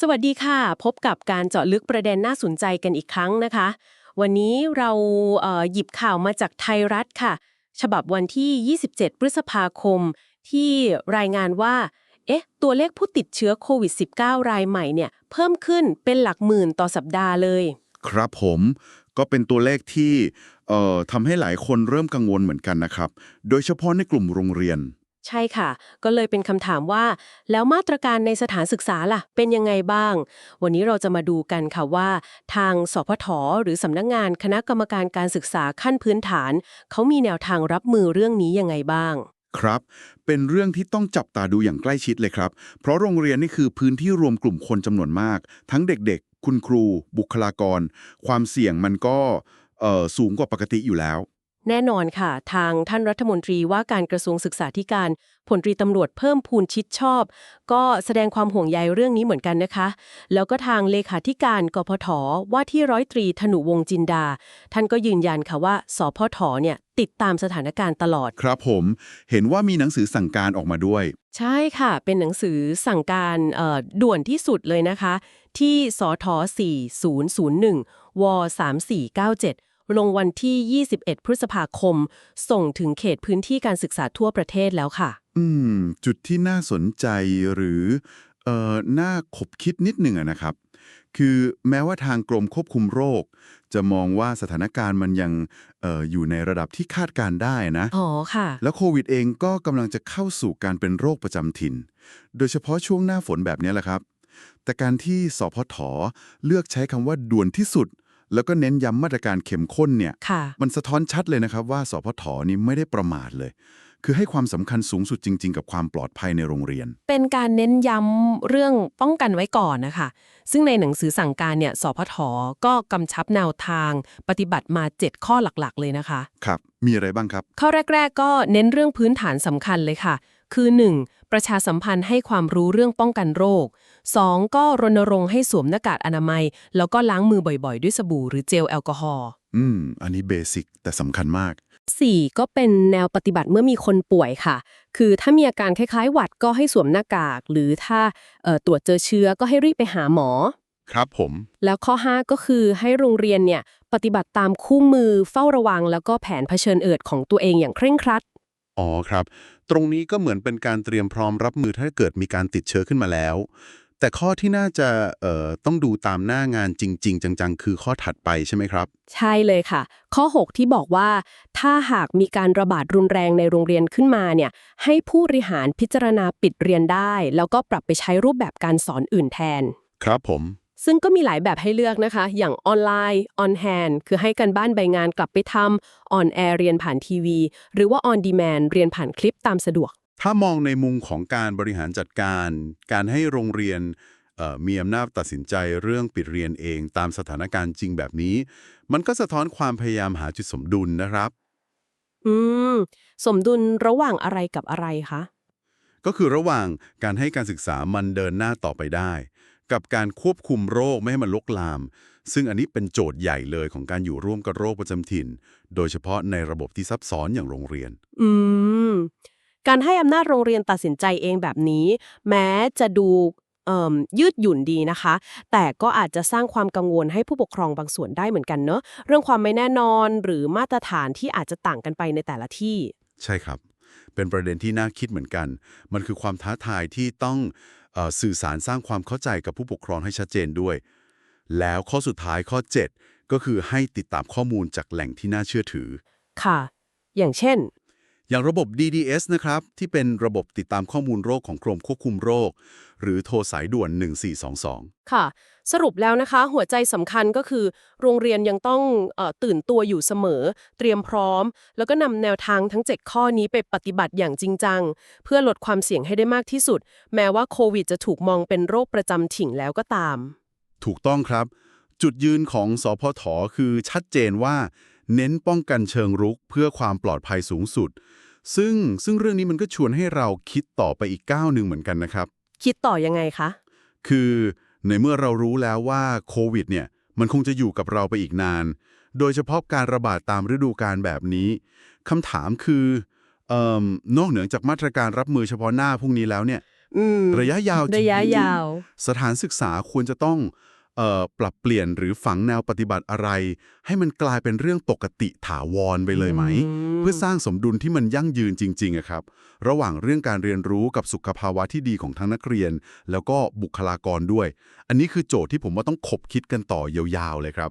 สวัสดีค่ะ พบกับการเจาะลึกประเด็นน่าสนใจกันอีกครั้งนะคะ วันนี้เราเหยิบข่าวมาจากไทยรัฐค่ะ ฉบับวันที่ 27 พฤษภาคม ที่รายงานว่า เอ๊ะ ตัวเลขผู้ติดเชื้อโควิด -19 รายใหม่เนี่ย เพิ่มขึ้นเป็นหลักหมื่นต่อสัปดาห์เลย ครับผมก็เป็นตัวเลขที่เอ่อทำให้หลายคนเริ่มกังวลเหมือนกันนะครับ โดยเฉพาะในกลุ่มโรงเรียน ใช่ค่ะ ก็เลยเป็นคำถามว่า แล้วมาตรการในสถานศึกษาล่ะ เป็นยังไงบ้าง วันนี้เราจะมาดูกันค่ะว่า ทางสพทหรือสำนักงงานคณะกรรมการการศึกษาขั้นพื้นฐาน เขามีแนวทางรับมือเรื่องนี้ยังไงบ้างครับ เป็นเรื่องที่ต้องจับตาดูอย่างใกล้ชิดเลยครับ เพราะโรงเรียนนี่คือพื้นที่รวมกลุ่มคนจำนวนมาก ทั้งเด็กๆ คุณครู บุคลากร ความเสี่ยงมันก็สูงกว่าปกติอยู่แล้ว แน่นอนค่ะ ทางท่านรัฐมนตรีว่าการกระทรวงศึกษาธิการพลตรีตำรวจเพิ่มพูนชิดชอบ ก็แสดงความห่วงใยเรื่องนี้เหมือนกันนะคะ แล้วก็ทางเลขาธิการกพทว่าที่ร้อยตรีธนุวงศ์จินดา ท่านก็ยืนยันค่ะว่าสพทเนี่ยติดตามสถานการณ์ตลอด ครับผม เห็นว่ามีหนังสือสั่งการออกมาด้วย ใช่ค่ะ เป็นหนังสือสั่งการเอ่อด่วนที่สุดเลยนะคะ ที่สท4001ว3497 ลงวันที่ 21 พฤษภาคม ส่งถึงเขตพื้นที่การศึกษาทั่วประเทศแล้วค่ะ อืม จุดที่น่าสนใจหรือเอ่อน่าขบคิดนิดหนึ่งอะนะครับ คือแม้ว่าทางกรมควบคุมโรค จะมองว่าสถานการณ์มันยังเอออยู่ในระดับที่คาดการณ์ได้นะ อ๋อค่ะ แล้วโควิดเองก็กำลังจะเข้าสู่การเป็นโรคประจำถิ่น โดยเฉพาะช่วงหน้าฝนแบบนี้แหละครับ แต่การที่สพทเลือกใช้คำว่าด่วนที่สุด แล้วก็เน้นย้ำมาตรการเข้มข้นเนี่ยค่ะมันสะท้อนชัดเลยนะครับว่าสพทนี่ไม่ได้ประมาทเลย คือให้ความสำคัญสูงสุดจริง ๆ กับความปลอดภัยในโรงเรียน เป็นการเน้นย้ำเรื่องป้องกันไว้ก่อนนะคะ ซึ่งในหนังสือสั่งการเนี่ย สพทก็กำชับแนวทาง ปฏิบัติมา 7 ข้อหลักๆ เลยนะคะ ครับ มีอะไรบ้างครับ ข้อแรก ๆ ก็เน้นเรื่องพื้นฐานสำคัญเลยค่ะ คือ 1. ประชาสัมพันธ์ให้ความรู้เรื่องป้องกันโรค 2. ก็รณรงค์ให้สวมหน้ากากอนามัย แล้วก็ล้างมือบ่อยๆ ด้วยสบู่หรือเจลแอลกอฮอล์ อืม อันนี้เบสิกแต่สำคัญมาก 4. ก็เป็นแนวปฏิบัติเมื่อมีคนป่วยค่ะ คือถ้ามีอาการคล้ายๆ หวัดก็ให้สวมหน้ากาก หรือถ้าเอ่อตรวจเจอเชื้อก็ให้รีบไปหาหมอ ครับผม แล้วข้อ 5 ก็คือให้โรงเรียนเนี่ยปฏิบัติตามคู่มือเฝ้าระวัง แล้วก็แผนเผชิญเอิดของตัวเองอย่างเคร่งครัด อ๋อครับ ตรงนี้ก็เหมือนเป็นการเตรียมพร้อมรับมือถ้าเกิดมีการติดเชื้อขึ้นมาแล้ว แต่ข้อที่น่าจะเอ่อต้องดูตามหน้างานจริง ๆ จัง ๆ คือข้อถัดไปใช่ไหมครับ ใช่เลยค่ะ ข้อ 6 ที่บอกว่า ถ้าหากมีการระบาดรุนแรงในโรงเรียนขึ้นมาเนี่ยให้ผู้บริหารพิจารณาปิดเรียนได้ แล้วก็ปรับไปใช้รูปแบบการสอนอื่นแทน ครับผม ซึ่งก็มีหลายแบบให้เลือกนะคะ อย่างออนไลน์ออนแฮนคือให้กันบ้านใบงานกลับไปทำออนแอร์เรียนผ่านทีวี หรือว่าออนดีแมนเรียนผ่านคลิปตามสะดวก ถ้ามองในมุมของการบริหารจัดการ การให้โรงเรียนเอ่อมีอำนาจตัดสินใจเรื่องปิดเรียนเองตามสถานการณ์จริงแบบนี้ มันก็สะท้อนความพยายามหาจุดสมดุลนะครับ อืม สมดุลระหว่างอะไรกับอะไรคะ ก็คือระหว่างการให้การศึกษามันเดินหน้าต่อไปได้ กับการควบคุมโรคไม่ให้มันลุกลาม ซึ่งอันนี้เป็นโจทย์ใหญ่เลยของการอยู่ร่วมกับโรคประจำถิ่น โดยเฉพาะในระบบที่ซับซ้อนอย่างโรงเรียน อืม การให้อำนาจโรงเรียนตัดสินใจเองแบบนี้ แม้จะดูเอิ่มยืดหยุ่นดีนะคะ แต่ก็อาจจะสร้างความกังวลให้ผู้ปกครองบางส่วนได้เหมือนกันเนอะเรื่องความไม่แน่นอนหรือมาตรฐานที่อาจจะต่างกันไปในแต่ละที่ ใช่ครับ เป็นประเด็นที่น่าคิดเหมือนกัน มันคือความท้าทายที่ต้องอสื่อสารสร้างความเข้าใจกับผู้ปกครองให้ชัดเจนด้วย แล้วข้อสุดท้ายข้อ 7 ก็คือให้ติดตามข้อมูลจากแหล่งที่น่าเชื่อถือ ค่ะ อย่างเช่น อย่างระบบ DDS นะครับ ที่เป็นระบบติดตามข้อมูลโรคของกรมควบคุมโรค หรือโทรสายด่วน 1422 ค่ะ สรุปแล้วนะคะ หัวใจสำคัญก็คือ โรงเรียนยังต้องเออตื่นตัวอยู่เสมอ เตรียมพร้อม แล้วก็นำแนวทางทั้ง 7 ข้อนี้ไปปฏิบัติอย่างจริงจัง เพื่อลดความเสี่ยงให้ได้มากที่สุด แม้ว่าโควิดจะถูกมองเป็นโรคประจำถิ่นแล้วก็ตาม ถูกต้องครับ จุดยืนของสพทคือชัดเจนว่า เน้นป้องกันเชิงรุกเพื่อความปลอดภัยสูงสุด ซึ่งซึ่งเรื่องนี้มันก็ชวนให้เราคิดต่อไปอีกก้าวหนึ่งเหมือนกันนะครับ คิดต่อยังไงคะ คือในเมื่อเรารู้แล้วว่าโควิดเนี่ยมันคงจะอยู่กับเราไปอีกนาน โดยเฉพาะการระบาดตามฤดูกาลแบบนี้คำถามคือเออนอกเหนือจากมาตรการรับมือเฉพาะหน้าพวกนี้แล้วเนี่ยอืมระยะยาวระยะจริงๆยาว สถานศึกษาควรจะต้องเอ่อ ปรับเปลี่ยนหรือฝังแนวปฏิบัติอะไร ให้มันกลายเป็นเรื่องปกติถาวรไปเลยไหมอืมเพื่อสร้างสมดุลที่มันยั่งยืนจริงๆอะครับ ระหว่างเรื่องการเรียนรู้กับสุขภาวะที่ดีของทั้งนักเรียน แล้วก็บุคลากรด้วย อันนี้คือโจทย์ที่ผมว่าต้องขบคิดกันต่อยาวๆเลยครับ